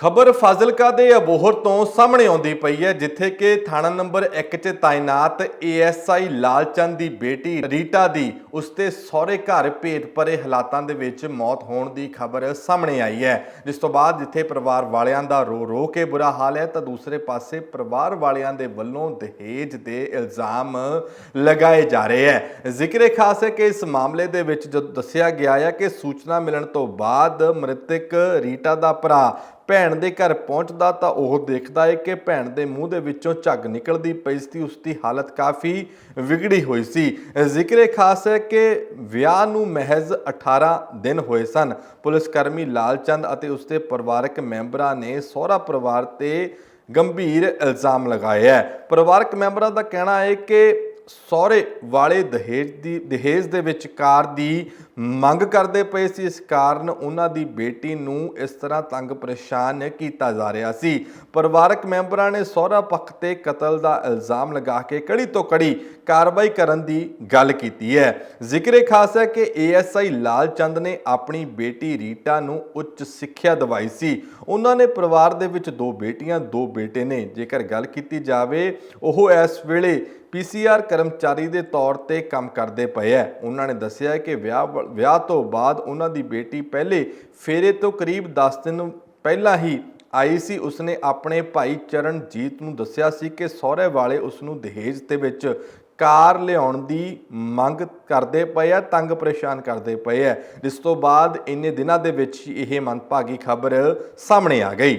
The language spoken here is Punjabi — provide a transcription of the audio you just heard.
ਖਬਰ ਫਾਜ਼ਿਲਕਾ ਦੇ ਅਬੋਹਰ ਤੋਂ ਸਾਹਮਣੇ ਆਉਂਦੀ ਪਈ ਹੈ, ਜਿੱਥੇ ਕਿ ਥਾਣਾ ਨੰਬਰ 1 'ਚ ਤਾਇਨਾਤ ਏਐਸਆਈ ਲਾਲਚੰਦ ਦੀ ਬੇਟੀ ਰੀਟਾ ਦੀ ਉਸਤੇ ਸਹੁਰੇ ਘਰ ਭੇਤ ਭਰੇ ਹਾਲਾਤਾਂ ਦੇ ਵਿੱਚ ਮੌਤ ਹੋਣ ਦੀ ਖਬਰ ਸਾਹਮਣੇ ਆਈ ਹੈ। ਜਿਸ ਤੋਂ ਬਾਅਦ ਜਿੱਥੇ ਪਰਿਵਾਰ ਵਾਲਿਆਂ ਦਾ ਰੋ ਰੋ ਕੇ ਬੁਰਾ ਹਾਲ ਹੈ, ਤਾਂ ਦੂਸਰੇ ਪਾਸੇ ਪਰਿਵਾਰ ਵਾਲਿਆਂ ਦੇ ਵੱਲੋਂ ਦਹੇਜ ਦੇ ਇਲਜ਼ਾਮ ਲਗਾਏ ਜਾ ਰਹੇ ਹੈ। ਜ਼ਿਕਰੇ ਖਾਸ ਹੈ ਕਿ ਇਸ ਮਾਮਲੇ ਦੇ ਵਿੱਚ ਜਦੋਂ ਦੱਸਿਆ ਗਿਆ ਹੈ ਕਿ ਸੂਚਨਾ ਮਿਲਣ ਤੋਂ ਬਾਅਦ ਮ੍ਰਿਤਕ ਰੀਟਾ ਦਾ ਭਰਾ ਭੈਣ ਦੇ ਘਰ ਪਹੁੰਚਦਾ ਤਾਂ ਉਹ ਦੇਖਦਾ ਹੈ ਕਿ ਭੈਣ ਦੇ ਮੂੰਹ ਦੇ ਵਿੱਚੋਂ ਝੱਗ ਨਿਕਲਦੀ ਪਈ ਸੀ, ਉਸ ਦੀ ਹਾਲਤ ਕਾਫੀ ਵਿਗੜੀ ਹੋਈ ਸੀ। ਜ਼ਿਕਰੇ ਖਾਸ ਹੈ ਕਿ ਵਿਆਹ ਨੂੰ ਮਹਿਜ਼ 18 ਦਿਨ ਹੋਏ ਸਨ। ਪੁਲਿਸ ਕਰਮੀ ਲਾਲਚੰਦ ਅਤੇ ਉਸਦੇ ਪਰਿਵਾਰਕ ਮੈਂਬਰਾਂ ਨੇ ਸਹੁਰਾ ਪਰਿਵਾਰ ਤੇ ਗੰਭੀਰ ਇਲਜ਼ਾਮ ਲਗਾਏ ਹੈ। ਪਰਿਵਾਰਕ ਮੈਂਬਰਾਂ ਦਾ ਕਹਿਣਾ ਹੈ ਕਿ ਸਹੁਰੇ ਵਾਲੇ ਦਹੇਜ ਦੀ, ਦਹੇਜ ਦੇ ਵਿੱਚ ਕਾਰ ਦੀ ਮੰਗ ਕਰਦੇ ਪਏ ਸੀ। ਇਸ ਕਾਰਨ ਉਹਨਾਂ ਦੀ ਬੇਟੀ ਨੂੰ ਇਸ ਤਰ੍ਹਾਂ ਤੰਗ ਪਰੇਸ਼ਾਨ ਕੀਤਾ ਜਾ ਰਿਹਾ ਸੀ। ਪਰਿਵਾਰਕ ਮੈਂਬਰਾਂ ਨੇ ਸਹੁਰਾ ਪੱਖ ਤੇ ਕਤਲ ਦਾ ਇਲਜ਼ਾਮ ਲਗਾ ਕੇ ਕੜੀ ਤੋਂ ਕੜੀ ਕਾਰਵਾਈ ਕਰਨ ਦੀ ਗੱਲ ਕੀਤੀ ਹੈ। ਜ਼ਿਕਰੇ ਖਾਸ ਹੈ ਕਿ ਏਐਸਆਈ ਲਾਲਚੰਦ ਨੇ ਆਪਣੀ ਬੇਟੀ ਰੀਟਾ ਨੂੰ ਉੱਚ ਸਿੱਖਿਆ ਦਿਵਾਈ ਸੀ। ਉਹਨਾਂ ਨੇ ਪਰਿਵਾਰ ਦੇ ਵਿੱਚ ਦੋ ਬੇਟੀਆਂ, ਦੋ ਬੇਟੇ ਨੇ। ਜੇਕਰ ਗੱਲ ਕੀਤੀ ਜਾਵੇ, ਉਹ ਇਸ ਵੇਲੇ ਪੀਸੀਆਰ ਕਰਮਚਾਰੀ ਦੇ ਤੌਰ ਤੇ ਕੰਮ ਕਰਦੇ ਪਏ ਐ ਉਹਨਾਂ ਨੇ ਦੱਸਿਆ ਕਿ ਵਿਆਹ ਵ- ਵਿਆਹ ਤੋਂ ਬਾਅਦ ਉਹਨਾਂ ਦੀ ਬੇਟੀ ਪਹਿਲੇ ਫੇਰੇ ਤੋਂ ਕਰੀਬ 10 ਦਿਨ ਪਹਿਲਾਂ ਹੀ ਆਈ ਸੀ। ਉਸਨੇ ਆਪਣੇ ਭਾਈ ਚਰਨਜੀਤ ਨੂੰ ਦੱਸਿਆ ਸੀ ਕਿ ਸਹੁਰੇ ਵਾਲੇ ਉਸ ਨੂੰ ਦਹੇਜ ਦੇ ਵਿੱਚ ਕਾਰ ਲਿਆਉਣ ਦੀ ਮੰਗ ਕਰਦੇ ਪਏ ਆ ਤੰਗ ਪਰੇਸ਼ਾਨ ਕਰਦੇ ਪਏ ਆ ਜਿਸ ਤੋਂ ਬਾਅਦ ਇੰਨੇ ਦਿਨਾਂ ਦੇ ਵਿੱਚ ਹੀ ਇਹ ਮੰਦਭਾਗੀ ਖਬਰ ਸਾਹਮਣੇ ਆ ਗਈ।